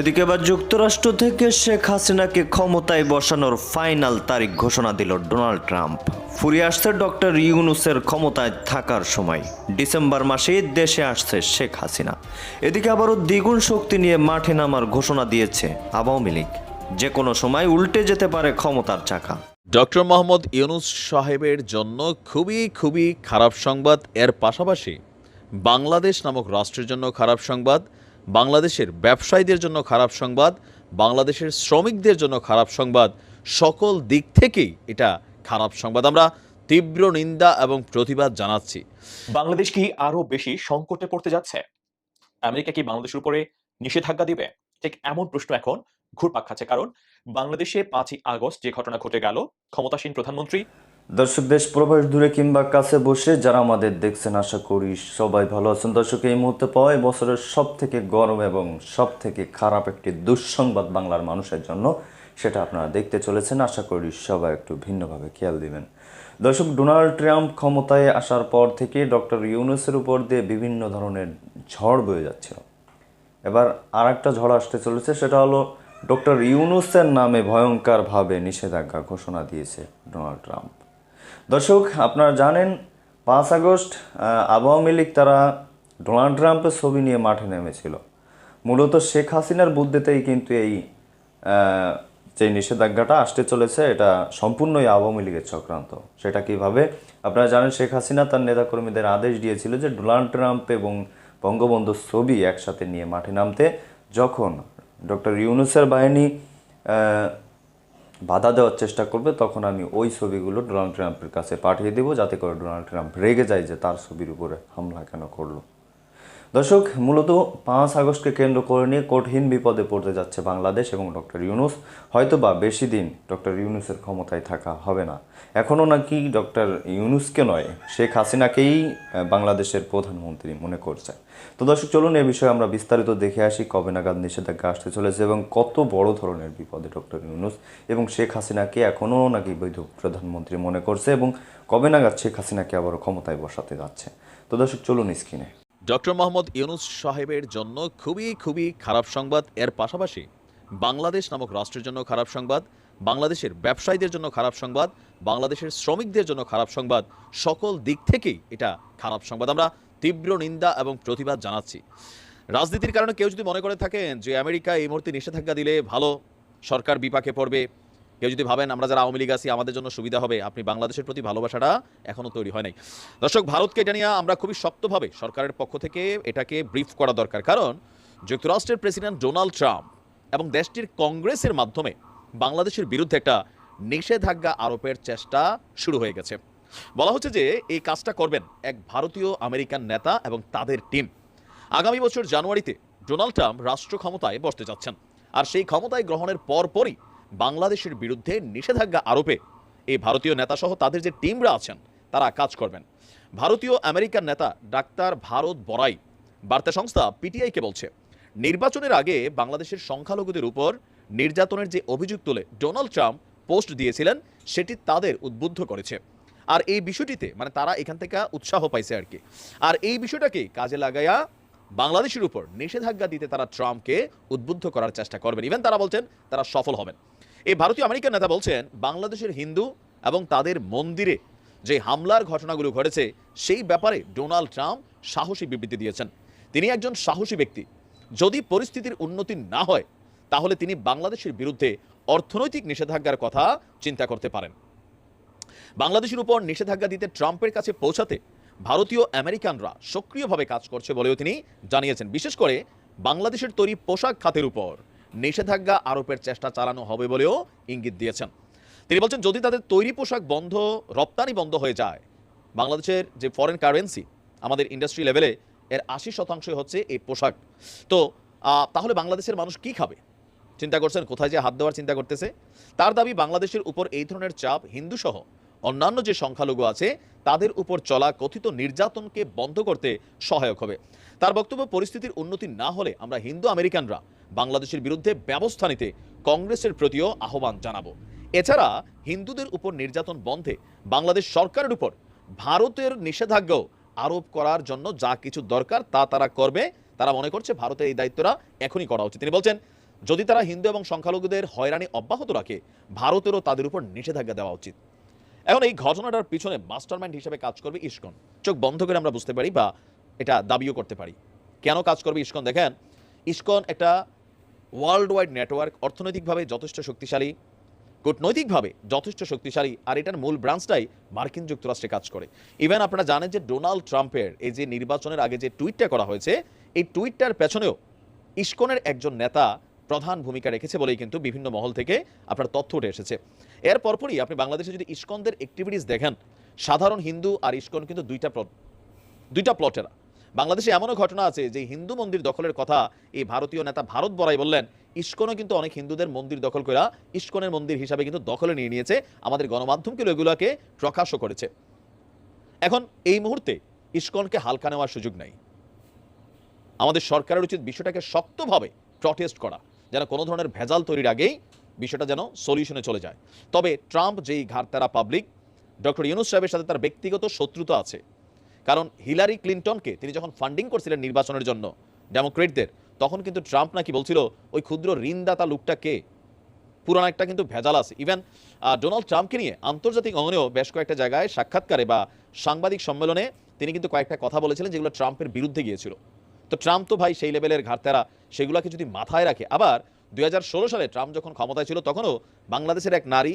এদিকে এবার যুক্তরাষ্ট্র থেকে শেখ হাসিনাকে ক্ষমতায় বসানোর ফাইনাল তারিখ ঘোষণা দিল ডোনাল্ড ট্রাম্প। ফুরিয়ে আসছে ডক্টর ইউনুসের ক্ষমতায় থাকার সময়। ডিসেম্বর মাসেই দেশে আসছে শেখ হাসিনা। এদিকে আবারও দ্বিগুণ শক্তি নিয়ে মাঠে নামার ঘোষণা দিয়েছে আওয়ামী লীগ। যে কোনো সময় উল্টে যেতে পারে ক্ষমতার চাকা। ডক্টর মোহাম্মদ ইউনুস সাহেবের জন্য খুবই খুবই খারাপ সংবাদ। এর পাশাপাশি বাংলাদেশ নামক রাষ্ট্রের জন্য খারাপ সংবাদ। বাংলাদেশের ব্যবসায়ীদের জন্য খারাপ সংবাদ, বাংলাদেশের শ্রমিকদের জন্য খারাপ সংবাদ, সকল দিক থেকেই এটা খারাপ সংবাদ। আমরা তীব্র নিন্দা এবং প্রতিবাদ জানাচ্ছি। বাংলাদেশ কি আরও বেশি সংকটে পড়তে যাচ্ছে? আমেরিকা কি বাংলাদেশের উপরে নিষেধাজ্ঞা দিবে? ঠিক এমন প্রশ্ন এখন ঘুরপাক খাচ্ছে, কারণ বাংলাদেশে পাঁচই আগস্ট যে ঘটনা ঘটে গেল, ক্ষমতাসীন প্রধানমন্ত্রী দর্শক, দেশ প্রবাস দূরে কিংবা কাছে বসে যারা আমাদের দেখছেন, আশা করি সবাই ভালো আছেন। দর্শক, এই মুহূর্তে পাওয়া বছরের সব থেকে গরম এবং সব থেকে খারাপ একটি দুঃসংবাদ বাংলার মানুষের জন্য, সেটা আপনারা দেখতে চলেছেন। আশা করি সবাই একটু ভিন্নভাবে খেয়াল দিবেন। দর্শক, ডোনাল্ড ট্রাম্প ক্ষমতায় আসার পর থেকে ডক্টর ইউনুসের উপর দিয়ে বিভিন্ন ধরনের ঝড় বয়ে যাচ্ছিল। এবার আর একটা ঝড় আসতে চলেছে, সেটা হলো ডক্টর ইউনুসের নামে ভয়ঙ্করভাবে নিষেধাজ্ঞা ঘোষণা দিয়েছে ডোনাল্ড ট্রাম্প। দর্শক, আপনারা জানেন, পাঁচ আগস্ট আওয়ামী লীগ তারা ডোনাল্ড ট্রাম্পের ছবি নিয়ে মাঠে নেমেছিল। মূলত শেখ হাসিনার বুদ্ধিতেই কিন্তু এই যে নিষেধাজ্ঞাটা আসতে চলেছে, এটা সম্পূর্ণই আওয়ামী লীগের চক্রান্ত। সেটা কীভাবে? আপনারা জানেন, শেখ হাসিনা তার নেতাকর্মীদের আদেশ দিয়েছিল যে ডোনাল্ড ট্রাম্প এবং বঙ্গবন্ধুর ছবি একসাথে নিয়ে মাঠে নামতে। যখন ডক্টর ইউনুসের বাহিনী বাধা দেওয়ার চেষ্টা করবে, তখন আমি ওই ছবিগুলো ডোনাল্ড ট্রাম্পের কাছে পাঠিয়ে দেবো, যাতে করে ডোনাল্ড ট্রাম্প রেগে যায় যে তার ছবির উপরে হামলা কেন করল। দর্শক, মূলত পাঁচ আগস্টকে কেন্দ্র করে নিয়ে কঠিন বিপদে পড়তে যাচ্ছে বাংলাদেশ এবং ডক্টর ইউনুস। হয়তো বা বেশি দিন ডক্টর ইউনুসের ক্ষমতায় থাকা হবে না। এখনও নাকি ডক্টর ইউনুসকে নয়, শেখ হাসিনাকেই বাংলাদেশের প্রধানমন্ত্রী মনে করছে। তো দর্শক, চলুন এ বিষয়ে আমরা বিস্তারিত দেখে আসি, কবে নাগাদ নিষেধাজ্ঞা আসতে চলেছে এবং কত বড় ধরনের বিপদে ডক্টর ইউনুস এবং শেখ হাসিনাকে এখনও নাকি বৈধ প্রধানমন্ত্রী মনে করছে এবং কবে নাগাদ শেখ হাসিনাকে আবারও ক্ষমতায় বসাতে যাচ্ছে। তো দর্শক, চলুন স্ক্রিনে। ডক্টর মোহাম্মদ ইউনুস সাহেবের জন্য খুবই খুবই খারাপ সংবাদ। এর পাশাপাশি বাংলাদেশ নামক রাষ্ট্রের জন্য খারাপ সংবাদ, বাংলাদেশের ব্যবসায়ীদের জন্য খারাপ সংবাদ, বাংলাদেশের শ্রমিকদের জন্য খারাপ সংবাদ, সকল দিক থেকেই এটা খারাপ সংবাদ। আমরা তীব্র নিন্দা এবং প্রতিবাদ জানাচ্ছি। রাজনীতির কারণে কেউ যদি মনে করে থাকেন যে আমেরিকা এই মুহূর্তে নিষেধাজ্ঞা দিলে ভালো সরকার বিপাকে পড়বে কেউ যদি ভাবেন আমরা যারা আওয়ামী লীগ আছি, আমাদের জন্য সুবিধা হবে, আপনি বাংলাদেশের প্রতি ভালোবাসাটা এখনও তৈরি হয় নাই। দর্শক, ভারতকে এটা নিয়ে আমরা খুবই শক্তভাবে সরকারের পক্ষ থেকে এটাকে ব্রিফ করা দরকার। কারণ যুক্তরাষ্ট্রের প্রেসিডেন্ট ডোনাল্ড ট্রাম্প এবং দেশটির কংগ্রেসের মাধ্যমে বাংলাদেশের বিরুদ্ধে একটা নিষেধাজ্ঞা আরোপের চেষ্টা শুরু হয়ে গেছে। বলা হচ্ছে যে এই কাজটা করবেন এক ভারতীয় আমেরিকান নেতা এবং তাদের টিম। আগামী বছর জানুয়ারিতে ডোনাল্ড ট্রাম্প রাষ্ট্র ক্ষমতায় বসতে যাচ্ছেন। আর সেই ক্ষমতায় গ্রহণের পরপরই বাংলাদেশের বিরুদ্ধে নিষেধাজ্ঞা আরোপে এই ভারতীয় নেতাসহ তাদের যে টিমরা আছেন, তারা কাজ করবেন। ভারতীয় আমেরিকান নেতা ডাক্তার ভারত বড়াই বার্তা সংস্থা পিটিআইকে বলছে, নির্বাচনের আগে বাংলাদেশের সংখ্যালঘুদের উপর নির্যাতনের যে অভিযোগ তুলে ডোনাল্ড ট্রাম্প পোস্ট দিয়েছিলেন, সেটি তাদের উদ্বুদ্ধ করেছে। আর এই বিষয়টিতে মানে তারা এখান থেকে উৎসাহ পাইছে আর কি। আর এই বিষয়টাকে কাজে লাগাইয়া বাংলাদেশের উপর নিষেধাজ্ঞা দিতে তারা ট্রাম্পকে উদ্বুদ্ধ করার চেষ্টা করবেন। ইভেন তারা বলছেন, তারা সফল হবেন। এই ভারতীয় আমেরিকান নেতা বলছেন, বাংলাদেশের হিন্দু এবং তাদের মন্দিরে যে হামলার ঘটনাগুলো ঘটেছে, সেই ব্যাপারে ডোনাল্ড ট্রাম্প সাহসী বিবৃতি দিয়েছেন। তিনি একজন সাহসী ব্যক্তি। যদি পরিস্থিতির উন্নতি না হয়, তাহলে তিনি বাংলাদেশের বিরুদ্ধে অর্থনৈতিক নিষেধাজ্ঞার কথা চিন্তা করতে পারেন। বাংলাদেশের উপর নিষেধাজ্ঞা দিতে ট্রাম্পের কাছে পৌঁছাতে ভারতীয় আমেরিকানরা সক্রিয়ভাবে কাজ করছে বলেও তিনি জানিয়েছেন। বিশেষ করে বাংলাদেশের তৈরি পোশাক খাতের উপর। নিষেধাজ্ঞা আরোপের চেষ্টা চালানো হবে বলেও ইঙ্গিত দিয়েছেন। তিনি বলছেন, যদি তাদের তৈরি পোশাক বন্ধ, রপ্তানি বন্ধ হয়ে যায়, বাংলাদেশের যে ফরেন কারেন্সি আমাদের ইন্ডাস্ট্রি লেভেলে এর আশি শতাংশ হচ্ছে এই পোশাক। তো তাহলে বাংলাদেশের মানুষ কি খাবে? চিন্তা করছেন, কোথায় যে হাত দেওয়ার চিন্তা করতেছে? তার দাবি, বাংলাদেশের উপর এই ধরনের চাপ হিন্দু সহ অন্যান্য যে সংখ্যালঘু আছে, তাদের উপর চলা কথিত নির্যাতনকে বন্ধ করতে সহায়ক হবে। তার বক্তব্য, পরিস্থিতির উন্নতি না হলে আমরা হিন্দু আমেরিকানরা বাংলাদেশের বিরুদ্ধে ব্যবস্থা নিতে কংগ্রেসের প্রতিও আহ্বান জানাব। এছাড়া হিন্দুদের উপর নির্যাতন বন্ধে বাংলাদেশ সরকারের উপর ভারতের নিষেধাজ্ঞাও আরোপ করার জন্য যা কিছু দরকার তা তারা করবে। তারা মনে করছে ভারতের এই দায়িত্বটা এখনই করা উচিত। তিনি বলছেন, যদি তারা হিন্দু এবং সংখ্যালঘুদের হয়রানি অব্যাহত রাখে, ভারতেরও তাদের উপর নিষেধাজ্ঞা দেওয়া উচিত। এখন এই ঘটনাটার পিছনে মাস্টারমাইন্ড হিসেবে কাজ করবে ইস্কন। চোখ বন্ধ করে আমরা বুঝতে পারি বা এটা দাবিও করতে পারি। কেন কাজ করবে ইস্কন? দেখেন, ইস্কন একটা ওয়ার্ল্ড ওয়াইড নেটওয়ার্ক অর্থনৈতিকভাবে যথেষ্ট শক্তিশালী, কূটনৈতিকভাবে যথেষ্ট শক্তিশালী, আর এটার মূল ব্রাঞ্চটাই মার্কিন যুক্তরাষ্ট্রে কাজ করে। ইভেন আপনারা জানেন যে ডোনাল্ড ট্রাম্পের এই যে নির্বাচনের আগে যে টুইটটা করা হয়েছে, এই টুইটটার পেছনেও ইস্কনের একজন নেতা প্রধান ভূমিকা রেখেছে বলেই কিন্তু বিভিন্ন মহল থেকে আপনার তথ্য উঠে এসেছে। এর পরপরই আপনি বাংলাদেশে যদি ইস্কনদের অ্যাক্টিভিটিস দেখেন, সাধারণ হিন্দু আর ইস্কন কিন্তু দুইটা দুইটা প্লটেরা বাংলাদেশে এমনও ঘটনা আছে যে হিন্দু মন্দির দখলের কথা এই ভারতীয় নেতা ভারত বড়াই বললেন। ইস্কনও কিন্তু অনেক হিন্দুদের মন্দির দখল করে ইস্কনের মন্দির হিসাবে কিন্তু দখলে নিয়ে নিয়েছে। আমাদের গণমাধ্যমকে এগুলোকে প্রকাশও করেছে। এখন এই মুহূর্তে ইস্কনকে হালকা নেওয়ার সুযোগ নাই। আমাদের সরকারের উচিত বিষয়টাকে শক্তভাবে প্রটেস্ট করা, যেন কোনো ধরনের ভেজাল তৈরির আগেই বিষয়টা যেন সলিউশনে চলে যায়। তবে ট্রাম্প যেই ঘাটতারা পাবলিক ডক্টর ইউনুস সাহেবের সাথে তার ব্যক্তিগত শত্রুতা আছে। কারণ হিলারি ক্লিন্টনকে তিনি যখন ফান্ডিং করছিলেন নির্বাচনের জন্য ডেমোক্রেটদের, তখন কিন্তু ট্রাম্প নাকি বলছিল, ওই ক্ষুদ্র ঋণদাতা লোকটা কে? পুরান একটা কিন্তু ভেজাল আছে। ইভেন ডোনাল্ড ট্রাম্পকে নিয়ে আন্তর্জাতিক অঙ্গনেও বেশ কয়েকটা জায়গায় সাক্ষাৎকারে বা সাংবাদিক সম্মেলনে তিনি কিন্তু কয়েকটা কথা বলেছিলেন যেগুলো ট্রাম্পের বিরুদ্ধে গিয়েছিল। তো ট্রাম্প তো ভাই সেই লেভেলের ঘাটতারা, সেগুলোকে যদি মাথায় রাখে। আবার দু হাজার ষোলো সালে ট্রাম্প যখন ক্ষমতায় ছিল, তখনও বাংলাদেশের এক নারী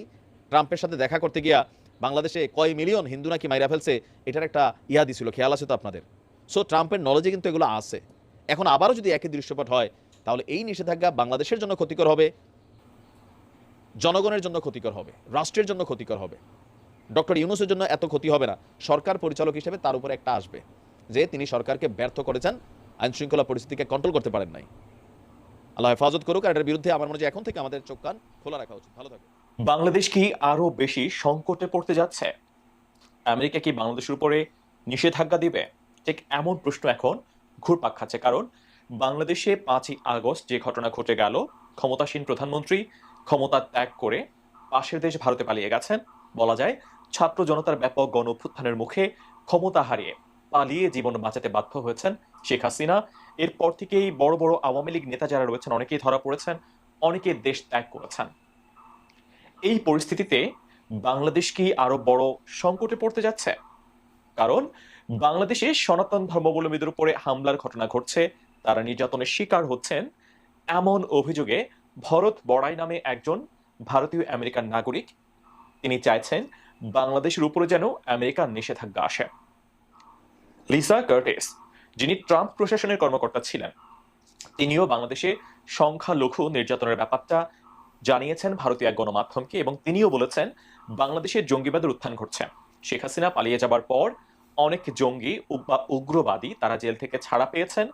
ট্রাম্পের সাথে দেখা করতে গিয়া বাংলাদেশে কয় মিলিয়ন হিন্দু নাকি মাইরা ফেলছে, এটার একটা ইয়া দিছিল খেয়াল আছে তো আপনাদের? সো ট্রাম্পের নলেজে কিন্তু এগুলো আছে। এখন আবারও যদি একই দৃশ্যপট হয়, তাহলে এই নিষেধাজ্ঞা বাংলাদেশের জন্য ক্ষতিকর হবে, জনগণের জন্য ক্ষতিকর হবে, রাষ্ট্রের জন্য ক্ষতিকর হবে। ডক্টর ইউনুসের জন্য এত ক্ষতি হবে না। সরকার পরিচালক হিসেবে তার উপরে একটা আসবে, যে তিনি সরকারকে ব্যর্থ করেছেন আইন শৃঙ্খলা পরিস্থিতিকে কন্ট্রোল করতে পারেন নাই। আল্লাহ হেফাজত করুক, আর এটার বিরুদ্ধে আমার মনে হয় এখন থেকে আমাদের চোখ কান খোলা রাখা উচিত। ভালো থাকবে বাংলাদেশ কি আরও বেশি সংকটে পড়তে যাচ্ছে? আমেরিকা কি বাংলাদেশের উপরে নিষেধাজ্ঞা দিবে? ঠিক এমন প্রশ্ন এখন ঘুরপাক খাচ্ছে, কারণ বাংলাদেশে পাঁচই আগস্ট যে ঘটনা ঘটে গেল, ক্ষমতাসীন প্রধানমন্ত্রী ক্ষমতা ত্যাগ করে পাশের দেশ ভারতে পালিয়ে গেছেন। বলা যায়, ছাত্র জনতার ব্যাপক গণ মুখে ক্ষমতা হারিয়ে পালিয়ে জীবন বাঁচাতে বাধ্য হয়েছেন শেখ হাসিনা। এরপর থেকেই বড় বড় আওয়ামী লীগ নেতা যারা রয়েছেন, অনেকেই ধরা পড়েছেন, অনেকে দেশ ত্যাগ করেছেন। এই পরিস্থিতিতে বাংলাদেশ কি আরও বড় সংকটে পড়তে যাচ্ছে? কারণ বাংলাদেশে সনাতন ধর্মাবলম্বীদের উপরে হামলার ঘটনা ঘটছে, তারা নির্যাতনের শিকার হচ্ছেন। এমন অভিযোগে ভরত বড়াই নামে একজন ভারতীয় আমেরিকান নাগরিক, তিনি চাইছেন বাংলাদেশের উপরে যেন আমেরিকার নিষেধাজ্ঞা আসে। লিসা কার্টেস, যিনি ট্রাম্প প্রশাসনের কর্মকর্তা ছিলেন, তিনিও বাংলাদেশে সংখ্যালঘু নির্যাতনের ব্যাপারটা জানিয়েছেন ভারতীয় এক গণমাধ্যমকে এবং তিনিও বলেছেন বাংলাদেশের জঙ্গিবাদের উত্থান ঘটছে। শেখ হাসিনা পালিয়ে যাবার পর অনেক জঙ্গি বা উগ্রবাদী তারা জেল থেকে ছাড়া পেয়েছেন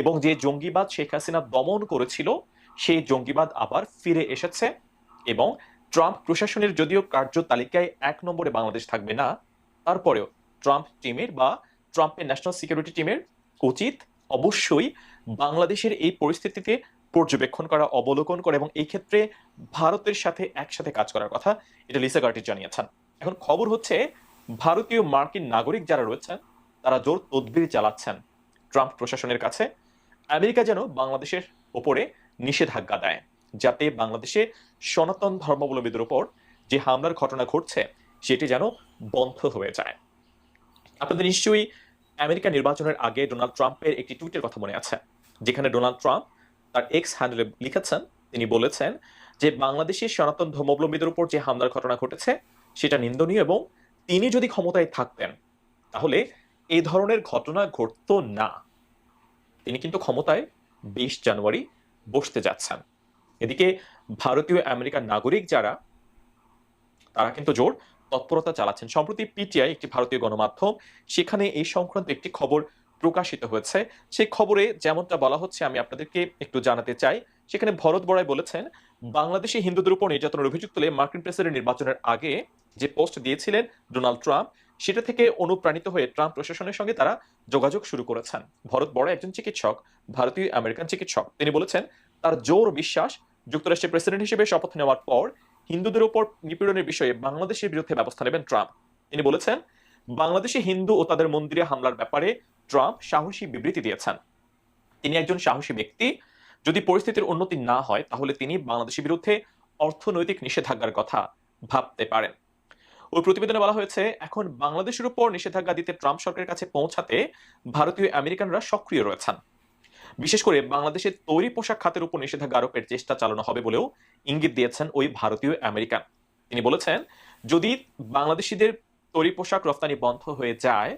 এবং যে জঙ্গিবাদ শেখ হাসিনা দমন করেছিল, সেই জঙ্গিবাদ আবার ফিরে এসেছে এবং ট্রাম্প প্রশাসনের যদিও কার্য তালিকায় এক নম্বরে বাংলাদেশ থাকবে না, তারপরেও ট্রাম্প টিমের বা ট্রাম্পের ন্যাশনাল সিকিউরিটি টিমের উচিত অবশ্যই বাংলাদেশের এই পরিস্থিতিতে পর্যবেক্ষণ করা, অবলোকন করা এবং এই ক্ষেত্রে ভারতের সাথে একসাথে কাজ করার কথা এটা লিসা গার্টিস জানিয়েছেন। এখন খবর হচ্ছে ভারতীয় মার্কিন নাগরিক যারা রয়েছেন, তারা জোর তদবির চালাচ্ছেন ট্রাম্প প্রশাসনের কাছে। আমেরিকা যেন বাংলাদেশের ওপরে নিষেধাজ্ঞা দেয়, যাতে বাংলাদেশে সনাতন ধর্মাবলম্বীদের উপর যে হামলার ঘটনা ঘটছে, সেটি যেন বন্ধ হয়ে যায়। আপনাদের নিশ্চয়ই আমেরিকা নির্বাচনের আগে ডোনাল্ড ট্রাম্পের একটি টুইটের কথা মনে আছে, যেখানে ডোনাল্ড ট্রাম্প তার এক্স হ্যান্ডেলে লিখেছেন, তিনি বলেছেন যে বাংলাদেশের সনাতন ধর্মাবলম্বীদের উপর যে হামলার ঘটনা ঘটেছে, সেটা নিন্দনীয় এবং তিনি যদি ক্ষমতায় থাকতেন, তাহলে এই ধরনের ঘটনা ঘটতো না। তিনি কিন্তু ক্ষমতায় বিশ জানুয়ারি বসতে যাচ্ছেন। এদিকে ভারতীয় আমেরিকার নাগরিক যারা, তারা কিন্তু জোর তৎপরতা চালাচ্ছেন। সম্প্রতি পিটিআই একটি ভারতীয় গণমাধ্যম, সেখানে এই সংক্রান্ত একটি খবর প্রকাশিত হয়েছে। সেই খবরে যেমনটা বলা হচ্ছে, আমি আপনাদেরকে একটু জানাতে চাই। সেখানে ভরত বড়াই বলেছেন, বাংলাদেশে হিন্দুদের উপর নির্যাতনের অভিযোগ তুলে মার্কিন প্রেসিডেন্ট নির্বাচনের আগে যে পোস্ট দিয়েছিলেন ডোনাল্ড ট্রাম্প, সেটা থেকে অনুপ্রাণিত হয়ে ট্রাম্প প্রশাসনের সঙ্গে তারা যোগাযোগ শুরু করেছেন। ভরত বড় একজন চিকিৎসক, ভারতীয় আমেরিকান চিকিৎসক। তিনি বলেছেন, তার জোর বিশ্বাস যুক্তরাষ্ট্রের প্রেসিডেন্ট হিসেবে শপথ নেওয়ার পর হিন্দুদের উপর নিপীড়নের বিষয়ে বাংলাদেশের বিরুদ্ধে ব্যবস্থা নেবেন ট্রাম্প। তিনি বলেছেন বাংলাদেশে হিন্দু ও তাদের মন্দিরে হামলার ব্যাপারে ট্রাম্প সাহসী বিবৃতি দিয়েছেন। তিনি একজন সাহসী ব্যক্তি। যদি পরিস্থিতির উন্নতি না হয়, তাহলে তিনি বাংলাদেশের বিরুদ্ধে অর্থনৈতিক নিষেধাজ্ঞার কথা ভাবতে পারেন। ওই প্রতিবেদনে বলা হয়েছে, এখন বাংলাদেশের উপর নিষেধাজ্ঞা দিতে ট্রাম্প সরকারের কাছে পৌঁছাতে ভারতীয় আমেরিকানরা সক্রিয় রয়েছেন। বিশেষ করে বাংলাদেশের তৈরি পোশাক খাতের উপর নিষেধাজ্ঞা আরোপের চেষ্টা চালানো হবে বলেও ইঙ্গিত দিয়েছেন ওই ভারতীয় আমেরিকান। তিনি বলেছেন, যদি বাংলাদেশিদের তৈরি পোশাক রফতানি বন্ধ হয়ে যায়,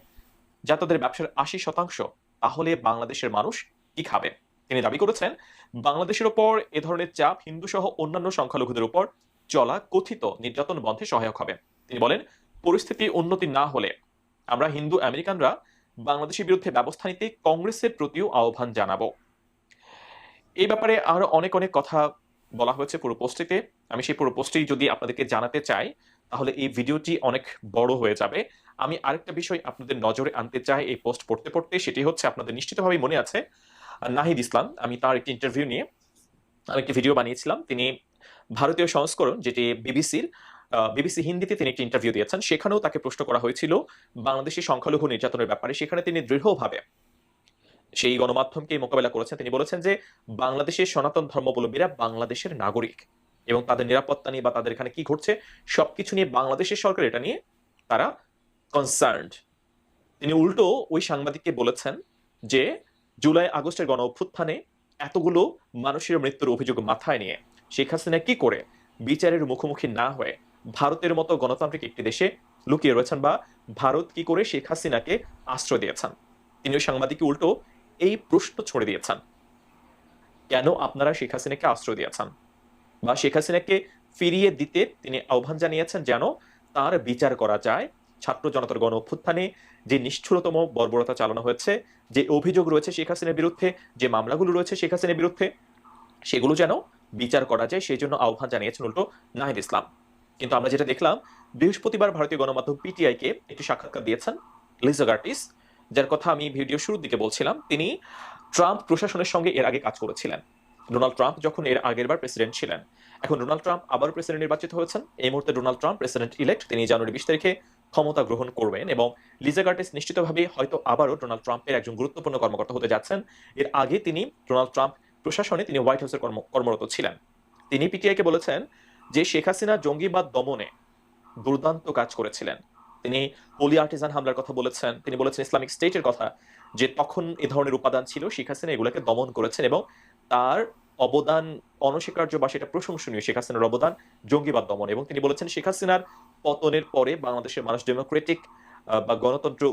যা তাদের ব্যবসার আশি শতাংশ, তাহলে বাংলাদেশের মানুষ কি খাবে? তিনি দাবি করেছেন, বাংলাদেশের ওপর এ ধরনের চাপ হিন্দু সহ অন্যান্য সংখ্যালঘুদের উপর চলা কথিত নির্যাতন বন্ধে সহায়ক হবে। তিনি বলেন, পরিস্থিতি উন্নতি না হলে আমরা হিন্দু আমেরিকানরা বাংলাদেশের বিরুদ্ধে ব্যবস্থা নিতে কংগ্রেসের প্রতিও আহ্বান জানাব। এই ব্যাপারে আরও অনেক অনেক কথা বলা হয়েছে পুরো পোস্টটিতে। আমি সেই পুরো পোস্টটি যদি আপনাদেরকে জানাতে চাই তাহলে এই ভিডিওটি অনেক বড় হয়ে যাবে। আমি আরেকটা বিষয় আপনাদের নজরে আনতে চাই এই পোস্ট পড়তে পড়তে, সেটি হচ্ছে আপনাদের নিশ্চিতভাবেই মনে আছে, নাহিদ ইসলাম, আমি তার একটি ইন্টারভিউ নিয়ে আমি একটি ভিডিও বানিয়েছিলাম। তিনি ভারতীয় সংস্করণ, যেটি বিবিসির বিবিসি হিন্দিতে তিনি একটি ইন্টারভিউ দিয়েছেন, সেখানেও তাকে প্রশ্ন করা হয়েছিল বাংলাদেশি সংখ্যালঘু নির্যাতনের ব্যাপারে। সেখানে তিনি দৃঢ়ভাবে সেই গণমাধ্যমকে মোকাবেলা করেছেন। তিনি বলেছেন যে, বাংলাদেশের সনাতন ধর্মাবলম্বীরা বাংলাদেশের নাগরিক। এবং তাদের নিরাপত্তা নিয়ে বা তাদের এখানে কি ঘটছে, সবকিছু নিয়ে বাংলাদেশের সরকার এটা নিয়ে তারা কনসার্নড তিনি উল্টো ওই সাংবাদিককে বলেছেন যে, জুলাই আগস্টের গণ অভ্যুত্থানে এতগুলো মানুষের মৃত্যুর অভিযোগ মাথায় নিয়ে শেখ হাসিনা কি করে বিচারের মুখোমুখি না হয়ে ভারতের মতো গণতান্ত্রিক একটি দেশে লুকিয়ে রয়েছেন বা ভারত কি করে শেখ হাসিনাকে আশ্রয় দিয়েছেন? তিনি ওই সাংবাদিককে উল্টো এই প্রশ্ন ছড়ে দিয়েছেন, কেন আপনারা শেখ হাসিনাকে আশ্রয় দিয়েছেন? বা শেখ হাসিনাকে ফিরিয়ে দিতে তিনি আহ্বান জানিয়েছেন যেন তার বিচার করা যায়। ছাত্র জনতার গণ অভ্যুত্থানে যে নিষ্ঠুরতম বর্বরতা চালানো হয়েছে, যে অভিযোগ রয়েছে শেখ হাসিনার বিরুদ্ধে, যে মামলাগুলো রয়েছে শেখ হাসিনার বিরুদ্ধে, সেগুলো যেন বিচার করা যায় সেই জন্য আহ্বান জানিয়েছেন উল্টো নাহিদ ইসলাম। কিন্তু আমরা যেটা দেখলাম, বৃহস্পতিবার ভারতীয় গণমাধ্যম পিটিআই কে একটি সাক্ষাৎকার দিয়েছেন লিজা গার্টিস, যার কথা আমি ভিডিও শুরুর দিকে বলছিলাম। তিনি ট্রাম্প প্রশাসনের সঙ্গে এর আগে কাজ করেছিলেন। ডোনাল্ড ট্রাম্প যখন এর আগের বার প্রেসিডেন্ট ছিলেন। এখন ডোনাল্ড ট্রাম্প আবার প্রেসিডেন্ট নির্বাচিত হয়েছেন। এই মুহূর্তে ডোনাল্ড ট্রাম্প প্রেসিডেন্ট ইলেক্ট, তিনি জানুয়ারি বিশ তারিখে ক্ষমতা গ্রহণ করবেন এবং লিজা গার্টিস নিশ্চিতভাবে হয়তো আবারও ডোনাল্ড ট্রাম্পের একজন গুরুত্বপূর্ণ কর্মকর্তা হতে যাচ্ছেন। এর আগে তিনি ডোনাল্ড ট্রাম্প প্রশাসনে তিনি হোয়াইট হাউসের কর্মরত ছিলেন। তিনি পিটিআইকে বলেছেন যে শেখ হাসিনা জঙ্গিবাদ দমনে দুর্দান্ত কাজ করেছিলেন। তিনি হোলি আর্টিজান হামলার কথা বলেছেন। তিনি বলেছেন ইসলামিক স্টেটের কথা যে তখন এ ধরনের উপাদান ছিল, শেখ হাসিনা এগুলোকে দমন করেছেন এবং তার অবদান অনস্বীকার্য বা সেটা প্রশংসনীয় শেখ হাসিনার অবদান জঙ্গিবাদ দমন। এবং তিনি বলেছেন শেখ হাসিনার পতনের পরে বাংলাদেশের মানুষ ডেমোক্রেটিক বা গণতন্ত্র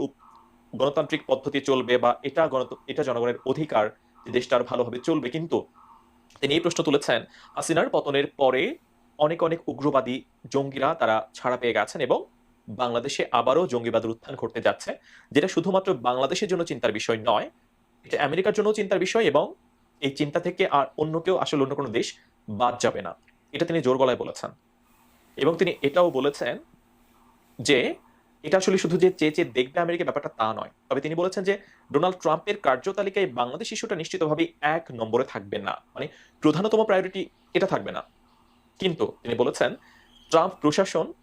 গণতান্ত্রিক পদ্ধতি চলবে বা এটা এটা জনগণের অধিকার দেশটা ভালোভাবে চলবে। কিন্তু তিনি এই প্রশ্ন তুলেছেন, হাসিনার পতনের পরে অনেক অনেক উগ্রবাদী জঙ্গিরা তারা ছাড়া পেয়ে গেছেন এবং বাংলাদেশে আবারও জঙ্গিবাদের উত্থান ঘটতে যাচ্ছে, যেটা শুধুমাত্র বাংলাদেশের জন্য চিন্তার বিষয় নয়, এটা আমেরিকার জন্য চিন্তার বিষয় এবং এই চিন্তা থেকে আর অন্য কেউ আসলে অন্য কোনো দেশ বাদ যাবে না। এটা তিনি জোর গলায় বলেছেন। এবং তিনি এটাও বলেছেন যে, এটা আসলে শুধু যে চেয়ে চেয়ে দেখবে আমেরিকা ব্যাপারটা তা নয়। তবে তিনি বলেছেন যে, ডোনাল্ড ট্রাম্পের কার্যতালিকায় বাংলাদেশ ইস্যুটা নিশ্চিতভাবে এক নম্বরে থাকবে না। মানে প্রধানতম প্রায়োরিটি এটা থাকবে না। কিন্তু তিনি বলেছেন, ট্রাম্প প্রশাসন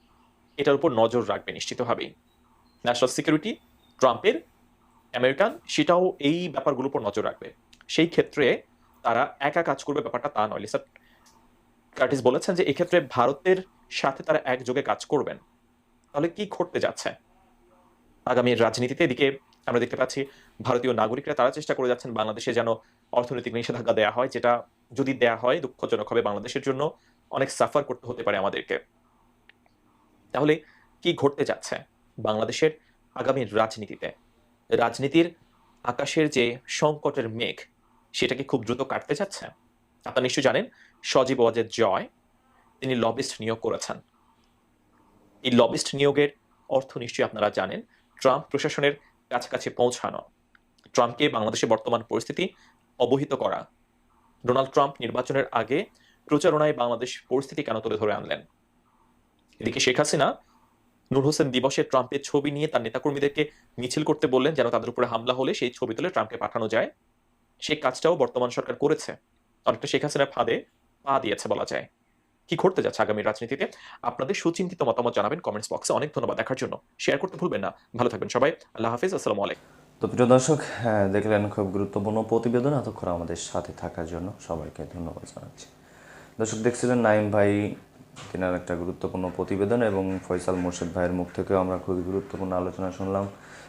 এটার উপর নজর রাখবে নিশ্চিতভাবেই। ন্যাশনাল সিকিউরিটি ট্রাম্পের, আমেরিকান, সেটাও এই ব্যাপারগুলোর উপর নজর রাখবে। সেই ক্ষেত্রে তারা একা কাজ করবে ব্যাপারটা তা নয়। লিসা কার্টিস বলেছেন যে, এক্ষেত্রে ভারতের সাথে তারা একযোগে কাজ করবেন। তাহলে কি ঘটতে যাচ্ছে? আগামী রাজনীতিতে এদিকে আমরা দেখতে পাচ্ছি, ভারতীয় নাগরিকরা তারা চেষ্টা করে যাচ্ছেন বাংলাদেশে যেন অর্থনৈতিক নিষেধাজ্ঞা দেওয়া হয়, যেটা যদি দেয়া হয় দুঃখজনক হবে বাংলাদেশের জন্য, অনেক সাফার করতে হতে পারে আমাদেরকে। তাহলে কি ঘটতে যাচ্ছে বাংলাদেশের আগামী রাজনীতিতে? রাজনীতির আকাশের যে সংকটের মেঘ সেটাকে খুব দ্রুত কাটতে যাচ্ছে আপনারা নিশ্চয়ই জানেন, সজীব ওয়াজেদ জয়, তিনি লবিস্ট নিয়োগ করেছেন। এই লবিস্ট নিয়োগের অর্থ নিশ্চয়ই আপনারা জানেন, ট্রাম্প প্রশাসনের কাছাকাছি পৌঁছানো। ট্রাম্পকে বাংলাদেশের বর্তমান পরিস্থিতি অবহিত করা। ডোনাল্ড ট্রাম্প নির্বাচনের আগে প্রচারণায় বাংলাদেশ পরিস্থিতি কেন তুলে ধরে আনলেন? এদিকে শেখ হাসিনা নূর হোসেন দিবসে ট্রাম্পের ছবি নিয়ে তার নেতাকর্মীদেরকে মিছিল করতে বললেন, যেন তাদের উপরে হামলা হলে সেই ছবি তুলে ট্রাম্পকে পাঠানো যায়। সেই কাজটাও বর্তমান সরকার করেছে। অনেকটা শেখ হাসিনার ফাঁদে পা দিয়েছে বলা যায়। কি ঘটতে যাচ্ছে আগামী রাজনীতিতে? আপনাদের সুচিন্তিত মতামত জানাবেন কমেন্টস বক্সে। অনেক ধন্যবাদ দেখার জন্য। শেয়ার করতে ভুলবেন না। ভালো থাকবেন সবাই। আল্লাহ হাফিজ। আসসালামু আলাইকুম। তো প্রিয় দর্শক দেখলেন খুব গুরুত্বপূর্ণ প্রতিবেদন। এতক্ষণ আমাদের সাথে থাকার জন্য সবাইকে ধন্যবাদ জানাচ্ছি। দর্শক, দেখছিলেন নাইম ভাই তিনার একটা গুরুত্বপূর্ণ প্রতিবেদন এবং ফয়সাল মোর্শেদ ভাইয়ের মুখ থেকেও আমরা খুবই গুরুত্বপূর্ণ আলোচনা শুনলাম।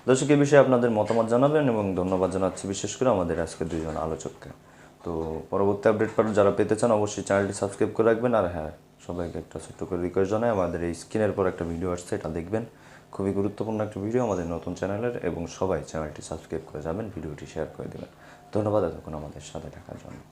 দর্শক এই বিষয়ে আপনাদের মতামত জানাবেন এবং ধন্যবাদ জানাচ্ছি বিশেষ করে আমাদের আজকে দুজন আলোচককে। তো পরবর্তী আপডেট পার যারা পেতে চান অবশ্যই চ্যানেলটি সাবস্ক্রাইব করে রাখবেন আর হ্যাঁ সবাইকে একটা ছোট্ট করে রিকোয়েস্ট জানাই, আমাদের এই স্ক্রিনের পর একটা ভিডিও আসছে, এটা দেখবেন। খুবই গুরুত্বপূর্ণ একটা ভিডিও আমাদের নতুন চ্যানেলের এবং সবাই চ্যানেলটি সাবস্ক্রাইব করে যাবেন, ভিডিওটি শেয়ার করে দেবেন। ধন্যবাদ এতক্ষণ আমাদের সাথে থাকার জন্য।